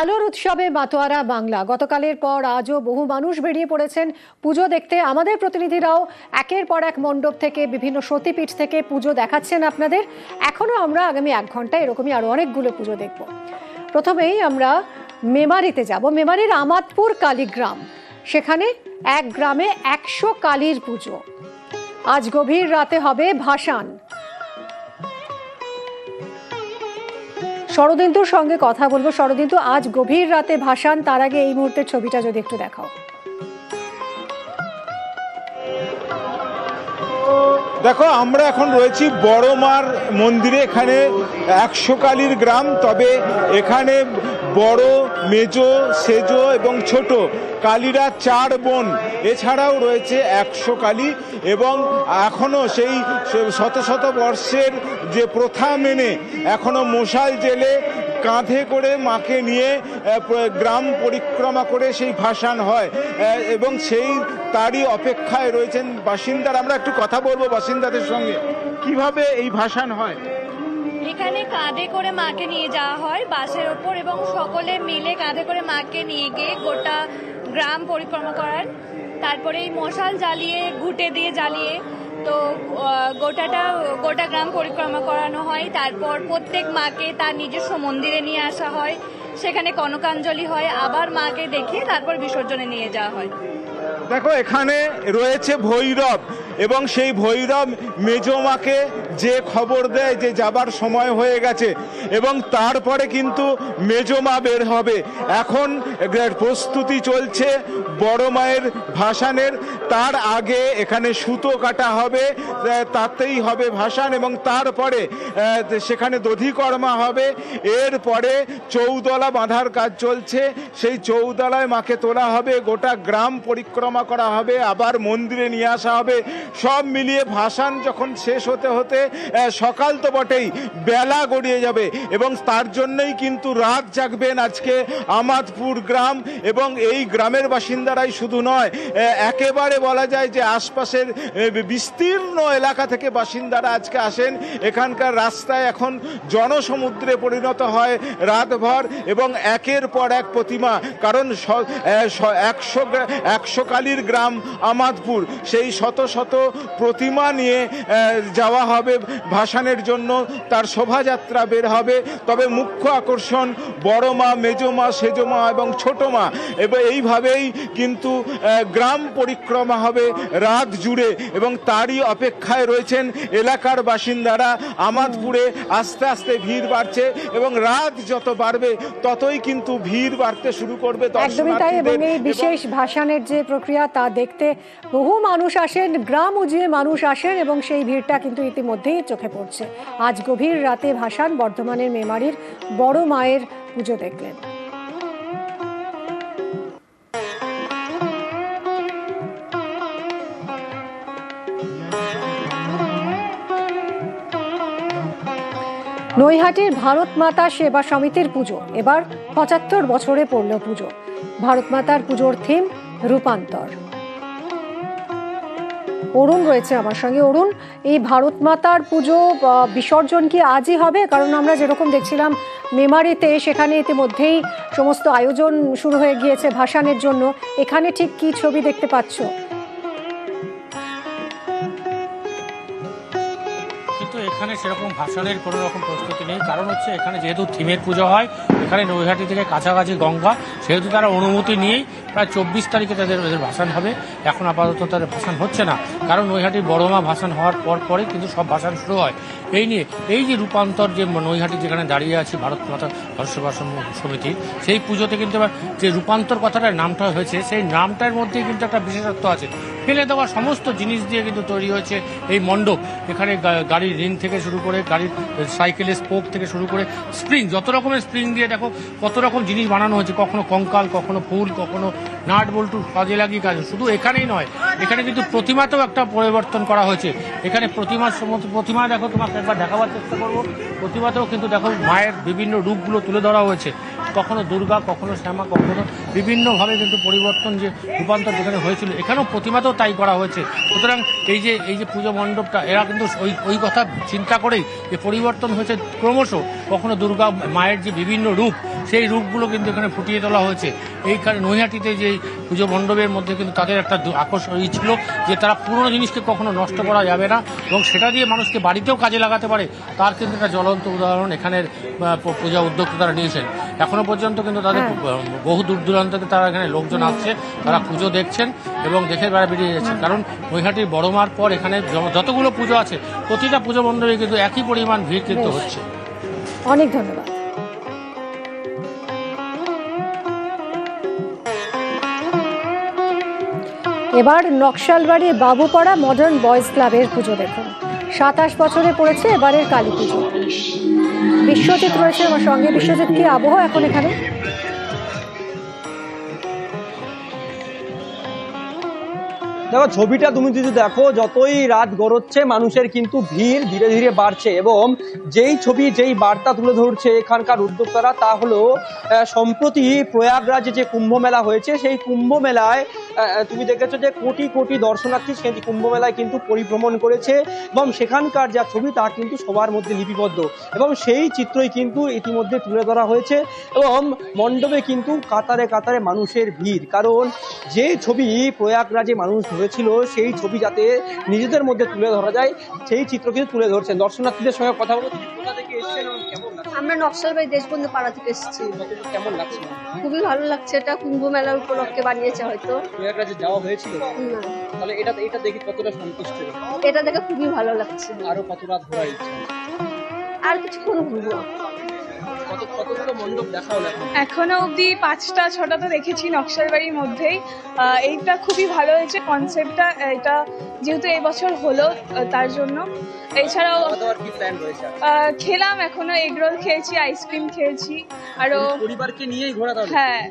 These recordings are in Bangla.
আলোর উৎসবে মাতোয়ারা বাংলা। গতকালের পর আজও বহু মানুষ বেরিয়ে পড়েছেন পুজো দেখতে। আমাদের প্রতিনিধিরাও একের পর এক মণ্ডপ থেকে, বিভিন্ন সতীপীঠ থেকে পুজো দেখাচ্ছেন আপনাদের। এখনও আমরা আগামী এক ঘণ্টা এরকমই আরও অনেকগুলো পুজো দেখব। প্রথমেই আমরা মেমারিতে যাব। মেমারির আমাদপুর কালীগ্রাম। সেখানে এক গ্রামে একশো কালীর পুজো। আজ গভীর রাতে হবে ভাসান। শরদিন্দুর সঙ্গে কথা বলব। শরদিন্দু, আজ গভীর রাতে ভাসান, তার আগে এই মুহূর্তের ছবিটা যদি একটু দেখাও। দেখো, আমরা এখন রয়েছি বড়মার মন্দিরে, এখানে একশো কালীর গ্রাম, তবে এখানে বড়, মেজো, সেজো এবং ছোট। কালীরা চার বোন। এছাড়াও রয়েছে একশো কালী এবং এখনও সেই শত শত বর্ষের যে প্রথা মেনে এখনও মশাল জেলে কাঁধে করে মাকে নিয়ে গ্রাম পরিক্রমা করে সেই ভাসান হয়। এবং সেই তারই অপেক্ষায় রয়েছেন বাসিন্দার। আমরা একটু কথা বলব বাসিন্দাদের সঙ্গে। কীভাবে এই ভাসান হয়? এখানে কাঁধে করে মাকে নিয়ে যাওয়া হয়, বাসের ওপর এবং সকলে মিলে কাঁধে করে মাকে নিয়ে গিয়ে গোটা গ্রাম পরিক্রমা করার তারপরে এই মশাল জ্বালিয়ে, ঘুটে দিয়ে জ্বালিয়ে তো গোটাটা, গোটা গ্রাম পরিক্রমা করানো হয়। তারপর প্রত্যেক মাকে তার নিজস্ব মন্দিরে নিয়ে আসা হয়। সেখানে কনকাঞ্জলি হয়, আবার মাকে দেখিয়ে তারপর বিসর্জনে নিয়ে যাওয়া হয়। দেখো, এখানে রয়েছে ভৈরব। এবং সেই ভৈরব মেজমাকে যে খবর দেয় যে যাবার সময় হয়ে গেছে, এবং তারপরে কিন্তু মেজমা বের হবে। এখন প্রস্তুতি চলছে বড় মায়ের ভাসানের। তার আগে এখানে সুতো কাটা হবে তাতেই হবে ভাসান এবং তারপরে সেখানে দধিকর্মা হবে। এরপরে চৌদলা বাঁধার কাজ চলছে। সেই চৌদলায় মাকে তোলা হবে, গোটা গ্রাম পরিক্রমা করা হবে, আবার মন্দিরে নিয়ে আসা হবে। সব মিলিয়ে ভাসান যখন শেষ হতে হতে সকাল তো বটেই, বেলা গড়িয়ে যাবে। এবং তার জন্যই কিন্তু রাত জাগবেন আজকে আমাদপুর গ্রাম। এবং এই গ্রামের বাসিন্দারাই শুধু নয় একেবারে বলা যায় যে আশপাশের বিস্তীর্ণ এলাকা থেকে বাসিন্দারা আজকে আসেন। এখানকার রাস্তায় এখন জনসমুদ্রে পরিণত হয় রাতভর এবং একের পর এক প্রতিমা। কারণ একশো একশো কালীর গ্রাম আমাদপুর। সেই শত শত প্রতিমা নিয়ে যাওয়া হবে। ভাসানের জন্য তার শোভাযাত্রা বের হবে। তবে মুখ্য আকর্ষণ বড় মা মেজো মা সেজো মা এবং ছোট মা। এবং এইভাবেই কিন্তু গ্রাম পরিক্রমা হবে রাত জুড়ে এবং তারই অপেক্ষায় রয়েছেন এলাকার বাসিন্দারা। আমাদপুরে আস্তে আস্তে ভিড় বাড়ছে এবং রাত যত বাড়বে ততই কিন্তু ভিড় বাড়তে শুরু করবে একদমই তাই এবং এই বিশেষ ভাসানের যে প্রক্রিয়া তা দেখতে বহু মানুষ আসেন। গ্রাম উজিয়ে মানুষ আসেন এবং সেই ভিড়টা কিন্তু ইতিমধ্যেই চোখে পড়ছে। আজ গভীর রাতে ভাসান বর্ধমানের মেমারির বড় মায়ের পুজো দেখলেন। নৈহাটির ভারত মাতা সেবা সমিতির পুজো। এবার পঁচাত্তর বছরে পড়ল পুজো। ভারত মাতার পুজোর থিম রূপান্তর। অরুণ রয়েছে আমার সঙ্গে। অরুণ, এই ভারত মাতার পুজো বিসর্জন কি আজই হবে? কারণ আমরা যেরকম দেখছিলাম মেমারিতে, সেখানে ইতিমধ্যেই সমস্ত আয়োজন শুরু হয়ে গিয়েছে ভাসানের জন্য। এখানে ঠিক কি ছবি দেখতে পাচ্ছ? এখানে সেরকম ভাসানের কোনো রকম প্রস্তুতি নেই। কারণ হচ্ছে এখানে যেহেতু থিমের পুজো হয়, এখানে নৈহাটি থেকে কাছাকাছি গঙ্গা, সেহেতু তারা অনুমতি নিয়েই প্রায় চব্বিশ তারিখে তাদের এদের ভাসান হবে। এখন আপাতত তাদের ভাসান হচ্ছে না। কারণ নৈহাটি বড়মা ভাসান হওয়ার পর পরে কিন্তু সব ভাসান শুরু হয়। এই নিয়ে, এই যে রূপান্তর যে নৈহাটি যেখানে দাঁড়িয়ে আছে ভারত মাতা ভরসভা সমিতি, সেই পুজোতে কিন্তু এবার যে রূপান্তর কথাটার নামটা হয়েছে, সেই নামটার মধ্যে কিন্তু একটা বিশেষত্ব আছে। ফেলে দেওয়া সমস্ত জিনিস দিয়ে কিন্তু তৈরি হয়েছে এই মণ্ডপ। এখানে গাড়ির রিং থেকে শুরু করে, গাড়ির সাইকেলের স্পোক থেকে শুরু করে, স্প্রিং, যত রকমের স্প্রিং দিয়ে দেখো, কত রকম জিনিস বানানো হয়েছে, কখনো কঙ্কাল, কখনো ফুল, কখনো নাট বল্টু, কাজে লাগিয়ে কাজ, শুধু এখানেই নয়, এখানে কিন্তু প্রতিমাতেও একটা পরিবর্তন করা হয়েছে। এখানে প্রতিমার সমস্ত, প্রতিমা দেখো তোমাকে একবার দেখাবার চেষ্টা করব। প্রতিবাদেও কিন্তু দেখো মায়ের বিভিন্ন রূপগুলো তুলে ধরা হয়েছে। কখনো দুর্গা, কখনো শ্যামা, কখনো বিভিন্নভাবে কিন্তু পরিবর্তন যে রূপান্তর যেখানে হয়েছিল, এখানেও প্রতিমাতেও তাই করা হয়েছে। সুতরাং এই যে এই যে পুজো মণ্ডপটা, এরা কিন্তু ওই ওই কথা চিন্তা করেই যে পরিবর্তন হয়েছে ক্রমশ। কখনো দুর্গা মায়ের যে বিভিন্ন রূপ সেই রূপগুলো কিন্তু এখানে ফুটিয়ে তোলা হয়েছে। এই কারণে নৈহাটিতে যে পুজো মণ্ডপের মধ্যে কিন্তু তাদের একটা আকর্ষণ ই ছিল যে তারা পুরনো জিনিসকে কখনো নষ্ট করা যাবে না এবং সেটা দিয়ে মানুষকে বাড়িতেও কাজে লাগাতে পারে। তার কিন্তু একটা জ্বলন্ত উদাহরণ এখানের পূজা উদ্যোক্তা তারা নিয়েছেন। এখনও পর্যন্ত কিন্তু তাদের হ্যাঁ। বহু দূর দূরান্ত থেকে তারা এখানে লোকজন আসছে তারা পুজো দেখছেন এবং দেখে বেড়া বেরিয়ে যাচ্ছেন। কারণ নৈহাটির বড় মার পর এখানে যতগুলো পুজো আছে প্রতিটা পুজো মণ্ডপে কিন্তু একই পরিমাণ ভিড় কিন্তু হচ্ছে। অনেক ধন্যবাদ। এবার নকশালবাড়ি বাবুপাড়া মডার্ন বয়েজ ক্লাবের পুজো দেখুন। সাতাশ বছরে পড়েছে এবারের কালী পুজো। বিশ্বজিৎ রয়েছে আমার সঙ্গে। বিশ্বজিৎ, কি আবহাওয়া এখন এখানে? দেখো, ছবিটা তুমি যদি দেখো, যতই রাত গড়চ্ছে, মানুষের কিন্তু ভিড় ধীরে ধীরে বাড়ছে এবং যেই ছবি, যেই বার্তা তুলে ধরছে এখানকার উদ্যোক্তারা, তা হলো সম্প্রতি প্রয়াগরাজে যে কুম্ভ মেলা হয়েছে, সেই কুম্ভ মেলায় তুমি দেখেছ যে কোটি কোটি দর্শনার্থী সেই কুম্ভ মেলায় কিন্তু পরিভ্রমণ করেছে এবং সেখানকার যা ছবি, তা কিন্তু সবার মধ্যে লিপিবদ্ধ এবং সেই চিত্রই কিন্তু ইতিমধ্যে তুলে ধরা হয়েছে এবং মণ্ডপে কিন্তু কাতারে কাতারে মানুষের ভিড়। কারণ যে ছবি প্রয়াগরাজে মানুষ ধরেছিল সেই ছবি যাতে নিজেদের মধ্যে তুলে ধরা যায় সেই চিত্র কিন্তু তুলে ধরছেন। দর্শনার্থীদের সঙ্গে কথা বলতে কোথা থেকে এসেছেন কেমন আমরা নকশালবাড়ি দেশবন্ধু পাড়া থেকে এসেছি। কেমন লাগছে? খুবই ভালো লাগছে এটা কুম্ভ মেলার উপলক্ষে বানিয়েছে হয়তো। প্রয়াগরাজে যাওয়া হয়েছিল? তাহলে এটা এটা দেখে কতটা সন্তুষ্ট? এটা দেখে খুবই ভালো লাগছে। আরও কত রাত ঘোরার ইচ্ছা আর কিছুক্ষণ ঘুরবো। এখন? অবধি পাঁচটা ছটা তো দেখেছি নকশাল বাড়ির মধ্যেই এইটা খুবই ভালো হয়েছে। কনসেপ্টটা এটা যেহেতু এবছর হলো তার জন্য। এছাড়াও খেলাম এখনও। এগরোল খেয়েছি আইসক্রিম খেয়েছি। আরও পরিবারকে নিয়েই ঘোরা হ্যাঁ।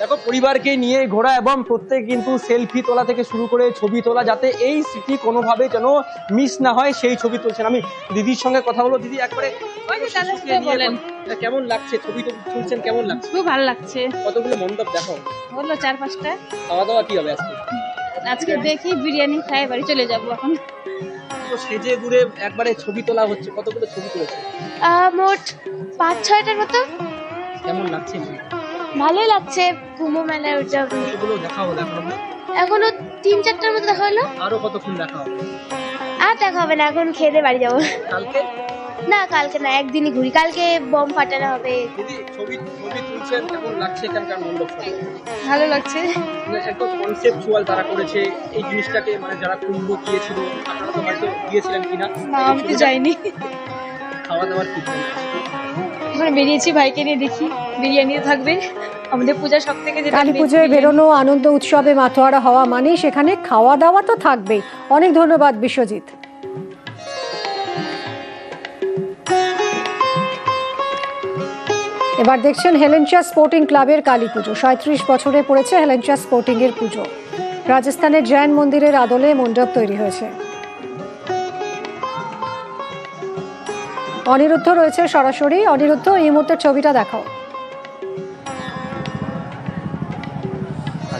দেখো পরিবারকে নিয়ে ঘোরা এবং প্রত্যেক কিন্তু সেলফি তোলা থেকে শুরু করে ছবি তোলা যাতে এই স্মৃতি কোনোভাবে যেন মিস না হয় সেই ছবি তুলছেন। আমি দিদির সঙ্গে কথা বলো। দিদি একবারে কেমন লাগছে? ছবি তুলছেন কেমন লাগছে? খুব ভালো লাগছে। কতগুলো মণ্ডপ দেখো হলো চার পাঁচটা। খাওয়া দাওয়া কি হবে আজকে? আজকে দেখি বিরিয়ানি খাই বাড়ি চলে যাব এখন। সেজে ঘুরে একবারে ছবি তোলা হচ্ছে কতগুলো ছবি তুলেছে? মোট পাঁচ ছয়টার মতো। কেমন লাগছে ভালোই লাগছে কুম্ভ মেলায় উদযাপন এগুলো দেখা হলো এখনও তিন চারটার মতো দেখা হলো? আরও কতক্ষণ দেখা হবে? আর দেখা হবে না এখন খেয়ে দিয়ে বাড়ি যাব। কালকে? না কালকে না একদিনই ঘুরি। কালকে বম ফাটানো হবে। দিদি ছবি ছবি তুলছেন কেমন লাগছে এখানকার মণ্ডপ ভালো লাগছে। মানে একদম কনসেপচুয়াল তারা করেছে এই জিনিসটাকে মানে যারা কুম্ভ গিয়েছিল আপনারা তো হয়তো গিয়েছিলেন কিনা? না আমি তো যাইনি। খাওয়া দাওয়ার কি? এখন বেরিয়েছি ভাইকে নিয়ে দেখি। বিরিয়ানি থাকবে। আমাদের পূজা সব থেকে যেটা কালী পুজোয় বেরোনো আনন্দ উৎসবে মাথোয়ারা হওয়া মানেই সেখানে খাওয়া দাওয়া তো থাকবেই। অনেক ধন্যবাদ বিশ্বজিৎ। এবার দেখছেন হেলেঞ্চা স্পোর্টিং ক্লাবের কালী পুজো। সাঁত্রিশ বছরে পড়েছে হেলেঞ্চা স্পোর্টিং এর পুজো। রাজস্থানের জৈন মন্দিরের আদলে মণ্ডপ তৈরি হয়েছে। অনিরুদ্ধ রয়েছে সরাসরি। অনিরুদ্ধ, এই মুহূর্তের ছবিটা দেখাও।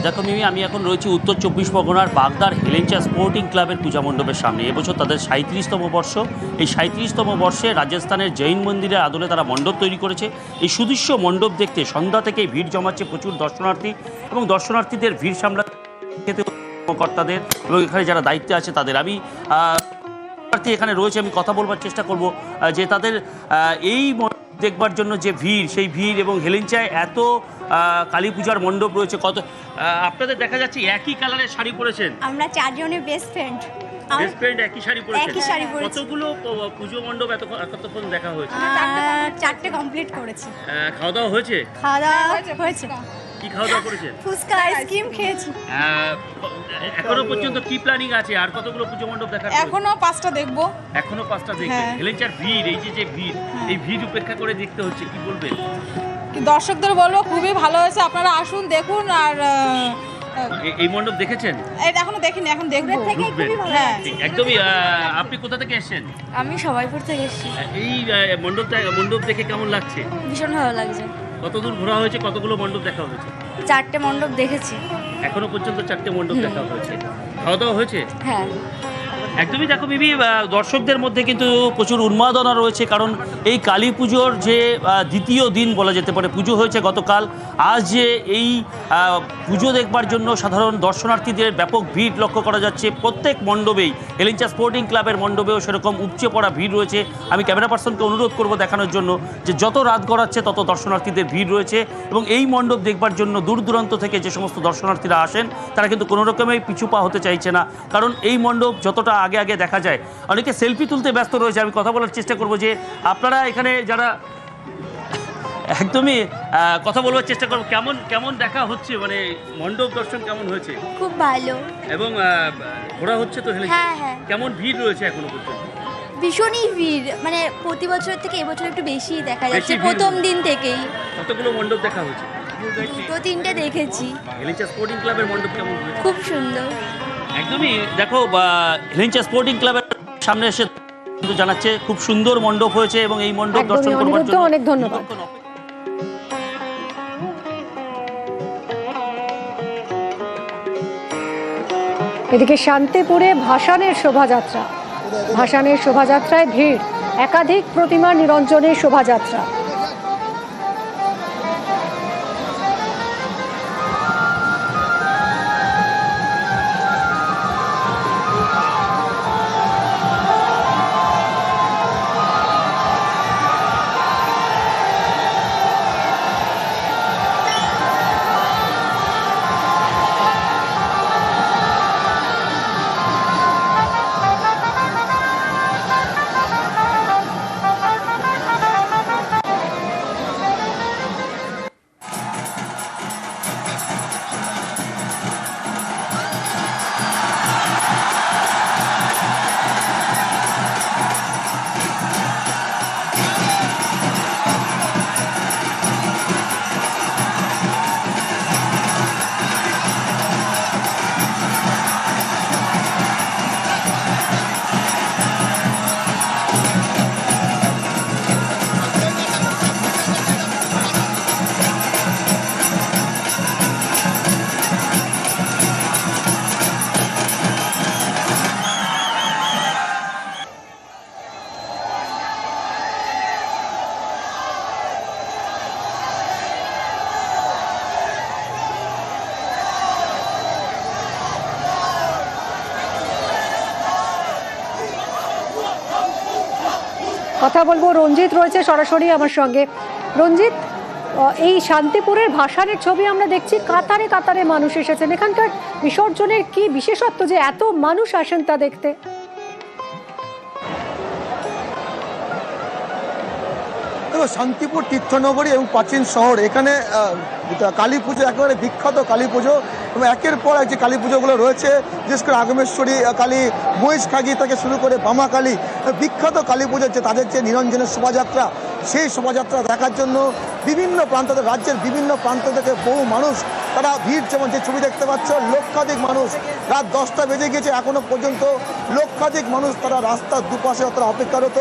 দেখো মিমি, আমি এখন রয়েছি উত্তর চব্বিশ পরগনার বাগদার হেলেঞ্চা স্পোর্টিং ক্লাবের পূজা মণ্ডপের সামনে। এবছর তাদের সাঁত্রিশতম বর্ষ। এই সাঁত্রিশতম বর্ষে রাজস্থানের জৈন মন্দিরের আদলে তারা মণ্ডপ তৈরি করেছে। এই সুদৃশ্য মণ্ডপ দেখতে সন্ধ্যা থেকেই ভিড় জমাচ্ছে প্রচুর দর্শনার্থী এবং দর্শনার্থীদের ভিড় সামলাতে কর্তাদের এবং এখানে যারা দায়িত্বে আছে তাদের। আমি প্রার্থী এখানে রয়েছে আমি কথা বলবার চেষ্টা করব যে তাদের এই দেখবার জন্য যে ভিড় সেই ভিড় এবং হেলেঞ্চায় এত কালী পূজার মণ্ডপ রয়েছে কত আপনাদের দেখা যাচ্ছে একই কালারের শাড়ি পরেছেন। আমরা চারজনের বেস্ট ফ্রেন্ড বেস্ট ফ্রেন্ড একই শাড়ি পরেছেন। একই শাড়ি পরেছি। কতগুলো প- পুজো মণ্ডপ এত এতক্ষণ দেখা হয়েছে? চারটে কমপ্লিট করেছি। খাওয়া দাওয়া হয়েছে? খাওয়া দাওয়া হয়েছে। কি খাওয়া দাওয়া করেছেন ফুচকা আইসক্রিম খেয়েছি। এখনও পর্যন্ত কি প্ল্যানিং আছে? আর কতগুলো পুজো মণ্ডপ দেখার এখনও পাঁচটা দেখব। এখনও পাঁচটা দেখবেন হ্যাঁ। হেলেঞ্চার ভিড় এই যে যে ভিড় এই ভিড় উপেক্ষা করে দেখতে হচ্ছে কি বলবেন? দর্শকদের বলব খুবই ভালো হয়েছে আপনারা আসুন দেখুন আর এই মণ্ডপ দেখেছেন? এখনও দেখিনি এখন দেখব। ঢুকবেন হ্যাঁ একদমই আহ, আপনি কোথা থেকে এসেছেন? আমি সবাইপুর থেকে এসেছি। এই আহ, মণ্ডপ মণ্ডপ দেখে কেমন লাগছে? ভীষণ ভালো লাগছে। কতদূর ঘোরা হয়েছে কতগুলো মণ্ডপ দেখা হয়েছে? চারটে মণ্ডপ দেখেছি। এখনও পর্যন্ত চারটে মণ্ডপ দেখা হয়েছে। খাওয়া দাওয়া হয়েছে? হ্যাঁ। একদমই দেখো বিবি দর্শকদের মধ্যে কিন্তু প্রচুর উন্মাদনা রয়েছে, কারণ এই কালী পুজোর যে দ্বিতীয় দিন বলা যেতে পারে, পুজো হয়েছে গতকাল। আজ যে এই পুজো দেখবার জন্য সাধারণ দর্শনার্থীদের ব্যাপক ভিড় লক্ষ্য করা যাচ্ছে, প্রত্যেক মণ্ডপেই হেলিঞ্চা স্পোর্টিং ক্লাবের মণ্ডপেও সেরকম উপচে পড়া ভিড় রয়েছে। আমি ক্যামেরা পার্সনকে অনুরোধ করব দেখানোর জন্য যে যত রাত গড়াচ্ছে, তত দর্শনার্থীদের ভিড় রয়েছে এবং এই মণ্ডপ দেখবার জন্য দূর দূরান্ত থেকে যে সমস্ত দর্শনার্থীরা আসেন, তারা কিন্তু কোনো রকমেই পিছু পা হতে চাইছে না। কারণ এই মণ্ডপ যতটা আগে আগে দেখা যায়। অনেকে সেলফি তুলতে ব্যস্ত রয়েছে আমি কথা বলার চেষ্টা করব যে আপনারা এখানে যারা একদমই কথা বলবার চেষ্টা করব কেমন কেমন দেখা হচ্ছে? মানে মণ্ডপ দর্শন কেমন হয়েছে? খুব ভালো। এবং ঘোরা হচ্ছে তো হ্যাঁ হ্যাঁ। কেমন ভিড় রয়েছে এখনও পর্যন্ত? ভীষণই ভিড়। মানে প্রতি বছর থেকে এবছর একটু বেশি দেখা যাচ্ছে প্রথম দিন থেকেই। কতগুলো মণ্ডপ দেখা হয়েছে? দুটো তিনটে দেখেছি। স্পোর্টিং ক্লাবের মণ্ডপ কেমন খুব সুন্দর। একদমই। দেখো হেলিঞ্চা স্পোর্টিং ক্লাবের সামনে এসে জানাচ্ছে খুব সুন্দর মণ্ডপ হয়েছে এবং এই মণ্ডপ দর্শন করবার জন্য অনেক ধন্যবাদ। এদিকে শান্তিপুরে ভাসানের শোভাযাত্রা। ভাসানের শোভাযাত্রায় ভিড়। একাধিক প্রতিমা নিরঞ্জনের শোভাযাত্রা। কথা বলব। রঞ্জিত রয়েছে সরাসরি আমার সঙ্গে। রঞ্জিত এই শান্তিপুরের ভাসানের ছবি আমরা দেখছি, কাতারে কাতারে মানুষ এসেছেন। এখানকার বিসর্জনের কি বিশেষত্ব যে এত মানুষ আসেন তা দেখতে? শান্তিপুর তীর্থনগরী এবং প্রাচীন শহর, এখানে কালী পুজো একেবারে বিখ্যাত কালী পুজো এবং একের পর এক যে কালী পুজোগুলো রয়েছে, বিশেষ করে আগমেশ্বরী কালী, মহিষ খাগি থেকে শুরু করে বামা কালী, বিখ্যাত কালী পুজোর যে তাদের যে নিরঞ্জনের শোভাযাত্রা। সেই শোভাযাত্রা দেখার জন্য বিভিন্ন প্রান্ত রাজ্যের বিভিন্ন প্রান্ত থেকে বহু মানুষ তারা ভিড় যেমন যে ছবি দেখতে পাচ্ছ, লক্ষাধিক মানুষ রাত দশটা বেজে গেছে এখনও পর্যন্ত লক্ষাধিক মানুষ তারা রাস্তার দুপাশে তারা অপেক্ষারত।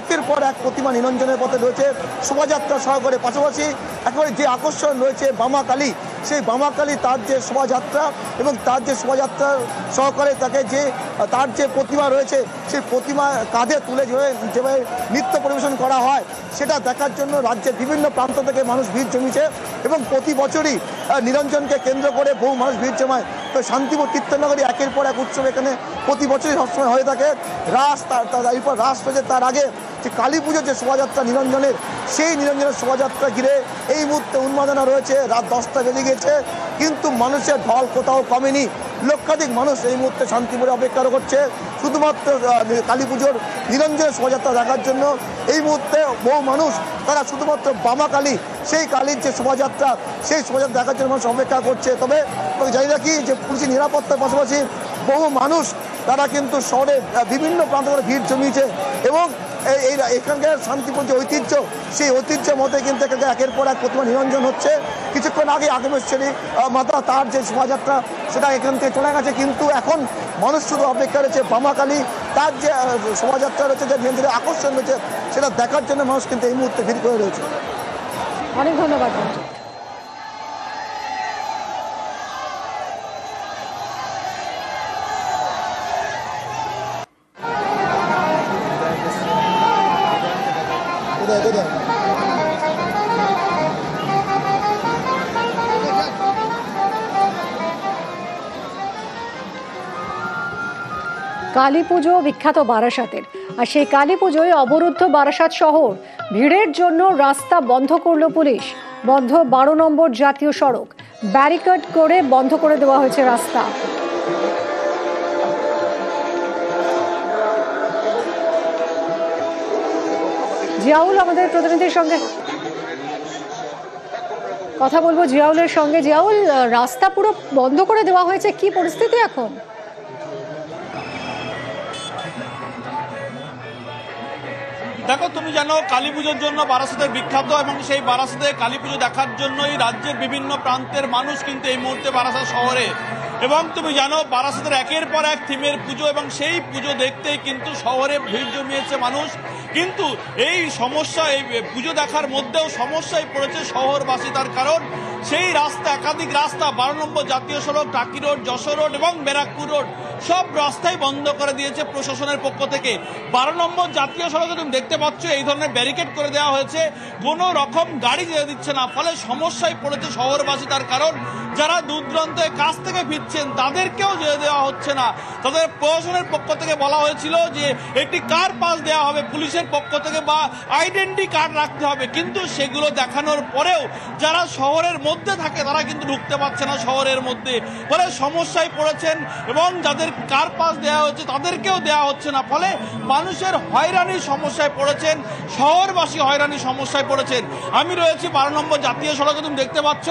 একের পর এক প্রতিমা নিরঞ্জনের পথে রয়েছে। শোভাযাত্রা সহকারে পাশাপাশি একেবারে যে আকর্ষণ রয়েছে বামা কালী, সেই বামা কালী তার যে শোভাযাত্রা এবং তার যে শোভাযাত্রা সহকারে তাকে যে তার যে প্রতিমা রয়েছে, সেই প্রতিমা কাঁধে তুলে যেভাবে যেভাবে নৃত্য পরিবেশন করা হয়, সেটা দেখার জন্য রাজ্যের বিভিন্ন প্রান্ত থেকে মানুষ ভিড় জমিছে এবং প্রতি বছরই নিরঞ্জনকে কেন্দ্র করে বহু মানুষ ভিড় জমায়। তো শান্তিপুর তীর্থনগরী একের পর এক উৎসব এখানে প্রতি বছরই সবসময় হয়ে থাকে। রাস তার- এরপর রাস রয়েছে, তার আগে যে কালী পুজোর যে শোভাযাত্রা, নিরঞ্জনের, সেই নিরঞ্জনের শোভাযাত্রা ঘিরে এই মুহূর্তে উন্মাদনা রয়েছে। রাত দশটা বেজে গেছে কিন্তু মানুষের ঢল কোথাও কমেনি। লক্ষাধিক মানুষ এই মুহূর্তে শান্তিপুরে অপেক্ষা করছে। শুধুমাত্র কালী পুজোর নিরঞ্জনের শোভাযাত্রা দেখার জন্য এই মুহূর্তে বহু মানুষ, তারা শুধুমাত্র বামা কালী, সেই কালীর যে শোভাযাত্রা, সেই শোভাযাত্রা দেখার জন্য মানুষ অপেক্ষা করছে। তবে জানি রাখি যে পুলিশের নিরাপত্তার পাশাপাশি বহু মানুষ, তারা কিন্তু শহরে বিভিন্ন প্রান্ত ভিড় জমিয়েছে এবং এই এখানকার শান্তিপুর ঐতিহ্য, সেই ঐতিহ্য মতে কিন্তু এখানে একের পর এক প্রতিমা নিরঞ্জন হচ্ছে। কিছুক্ষণ আগে আগমেশ্বরী মাতা তার যে শোভাযাত্রা, সেটা এখান থেকে চলে গেছে। কিন্তু এখন মানুষ শুধু অপেক্ষা রয়েছে বামাকালী, তার যে শোভাযাত্রা রয়েছে, যে নিরঞ্জনের আকর্ষণ রয়েছে, সেটা দেখার জন্য মানুষ কিন্তু এই মুহূর্তে ভিড় করে রয়েছে। অনেক ধন্যবাদ কালী পুজো বিখ্যাত বারাসাতের। আর সেই কালী পুজোয় অবরুদ্ধ বারাসাত শহর ভিড়ের জন্য রাস্তা বন্ধ করল পুলিশ। বন্ধ বারো নম্বর জাতীয় সড়ক। ব্যারিকেড করে বন্ধ করে দেওয়া হয়েছে রাস্তা। জিয়াউল, আমাদের প্রতিনিধির সঙ্গে। কথা বলব জিয়াউলের সঙ্গে। জিয়াউল, রাস্তা পুরো বন্ধ করে দেওয়া হয়েছে। কি পরিস্থিতি এখন? দেখো, তুমি জানো কালী পুজোর জন্য বারাসাতের বিখ্যাত এবং সেই বারাসাতে কালী পুজো দেখার জন্যই রাজ্যের বিভিন্ন প্রান্তের মানুষ কিন্তু এই মুহূর্তে বারাসাত শহরে। এবং তুমি জানো, বারাসাতের একের পর এক থিমের পুজো এবং সেই পুজো দেখতেই কিন্তু শহরে ভিড় জমিয়েছে মানুষ। কিন্তু এই সমস্যা, এই পুজো দেখার মধ্যেও সমস্যায় পড়েছে শহরবাসী। তার কারণ সেই রাস্তা, একাধিক রাস্তা বারো নম্বর জাতীয় সড়ক, টাকি রোড, যশোর রোড এবং ব্যারাকপুর রোড, সব রাস্তাই বন্ধ করে দিয়েছে প্রশাসনের পক্ষ থেকে। বারো নম্বর জাতীয় সড়কে তুমি দেখতে পাচ্ছ, এই ধরনের ব্যারিকেড করে দেওয়া হয়েছে। কোনো রকম গাড়ি যেতে দিচ্ছে না, ফলে সমস্যায় পড়েছে শহরবাসী তার কারণ। যারা দূর দূরান্তে কাজ থেকে ফিরছেন, তাদেরকেও যেতে দেওয়া হচ্ছে না। তাদের প্রশাসনের পক্ষ থেকে বলা হয়েছিল যে, একটি কার পাস দেওয়া হবে, পুলিশের পক্ষ থেকে বা আইডেন্টি কার্ড রাখতে হবে। কিন্তু সেগুলো দেখানোর পরেও যারা শহরের মধ্যে থাকে, তারা কিন্তু ঢুকতে পারছে না শহরের মধ্যে। ফলে সমস্যায় পড়েছেন এবং যাদের কার পাস দেওয়া হচ্ছে তাদেরকেও দেওয়া হচ্ছে না। ফলে মানুষের হয়রানির সমস্যায় পড়েছেন, শহরবাসী হয়রানির সমস্যায় পড়েছেন। আমি রয়েছি বারো নম্বর জাতীয় সড়কে, তুমি দেখতে পাচ্ছ,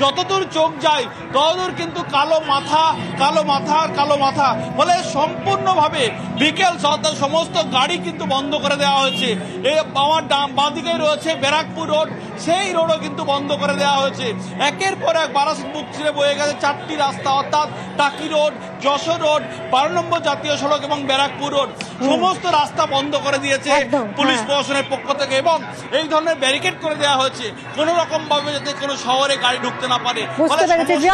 যতদূর চোখ যায়, ততদূর কিন্তু কালো মাথা কালো মাথা আর কালো মাথা। ফলে সম্পূর্ণভাবে বিকেল সন্ধ্যা সমস্ত গাড়ি কিন্তু বন্ধ করে দেওয়া হয়েছে। এই আমার ডান বাঁদিকে রয়েছে ব্যারাকপুর রোড সেই রোডও কিন্তু বন্ধ করে দেওয়া হয়েছে। একের পর এক বারাসত মুখ ছিঁড়ে বয়ে গেছে চারটি রাস্তা অর্থাৎ টাকি রোড যশোর রোড বারো নম্বর জাতীয় সড়ক এবং ব্যারাকপুর রোড। সমস্ত রাস্তা বন্ধ করে দিয়েছে পুলিশ হ্যাঁ। প্রশাসনের পক্ষ থেকে এবং এই ধরনের ব্যারিকেড করে দেওয়া হয়েছে। কোন রকম ভাবে যাতে কোনো শহরে গাড়ি ঢুকতে না পারে। অনেক পড়েছে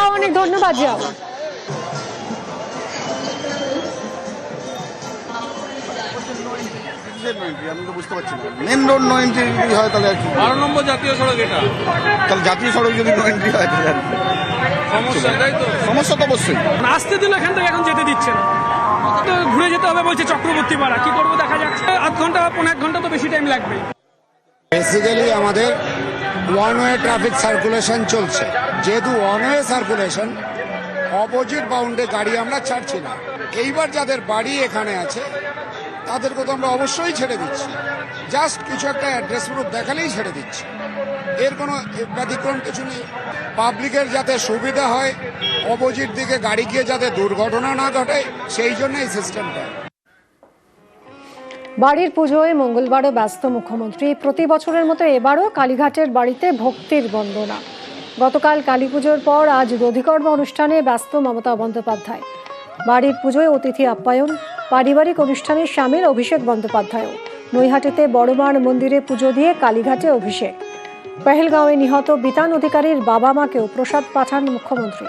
ধন্যবাদ জিয়াউল আমি তো বুঝতে পারছি না। মেন রোড নো এন্ট্রি যদি হয় তাহলে আর কি? বারো নম্বর জাতীয় সড়ক এটা? তাহলে জাতীয় সড়ক যদি নো এন্ট্রি হয় তাহলে আর কি? সমস্যা তাই তো? সমস্যা তো অবশ্যই। আসতে দিল এখান থেকে এখন যেতে দিচ্ছে না। তো ঘুরে যেতে হবে বলছে চক্রবর্তী পাড়া। কি করব দেখা যাচ্ছে আধ ঘণ্টা বা পনেরো এক ঘণ্টা তো বেশি টাইম লাগবে। বেসিক্যালি আমাদের ওয়ান ওয়ে ট্রাফিক সার্কুলেশন চলছে। যেহেতু ওয়ান ওয়ে সার্কুলেশন অপোজিট বাউন্ডে গাড়ি আমরা ছাড়ছি না। এইবার যাদের বাড়ি এখানে আছে তাদেরকে তো আমরা অবশ্যই ছেড়ে দিচ্ছি। জাস্ট কিছু একটা অ্যাড্রেস প্রুফ দেখালেই ছেড়ে দিচ্ছি। এর কোনো ব্যতিক্রম কিছু নেই। পাবলিকের যাতে সুবিধা হয়, অপোজিট দিকে গাড়ি গিয়ে যাতে দুর্ঘটনা না ঘটে, সেই জন্য এই সিস্টেমটা বাড়ির পুজোয় মঙ্গলবারও ব্যস্ত মুখ্যমন্ত্রী। প্রতি বছরের মতো এবারও কালীঘাটের বাড়িতে ভক্তির বন্দনা। গতকাল কালী পুজোর পর আজ দধিকর্ম অনুষ্ঠানে ব্যস্ত মমতা বন্দ্যোপাধ্যায়। বাড়ির পুজোয় অতিথি আপ্যায়ন পারিবারিক অনুষ্ঠানে সামিল অভিষেক বন্দ্যোপাধ্যায়ও। নৈহাটিতে বড়মার মন্দিরে পুজো দিয়ে কালীঘাটে অভিষেক। পেহেলগাঁওয়ে নিহত বিতান অধিকারীর বাবা মাকেও প্রসাদ পাঠান মুখ্যমন্ত্রী।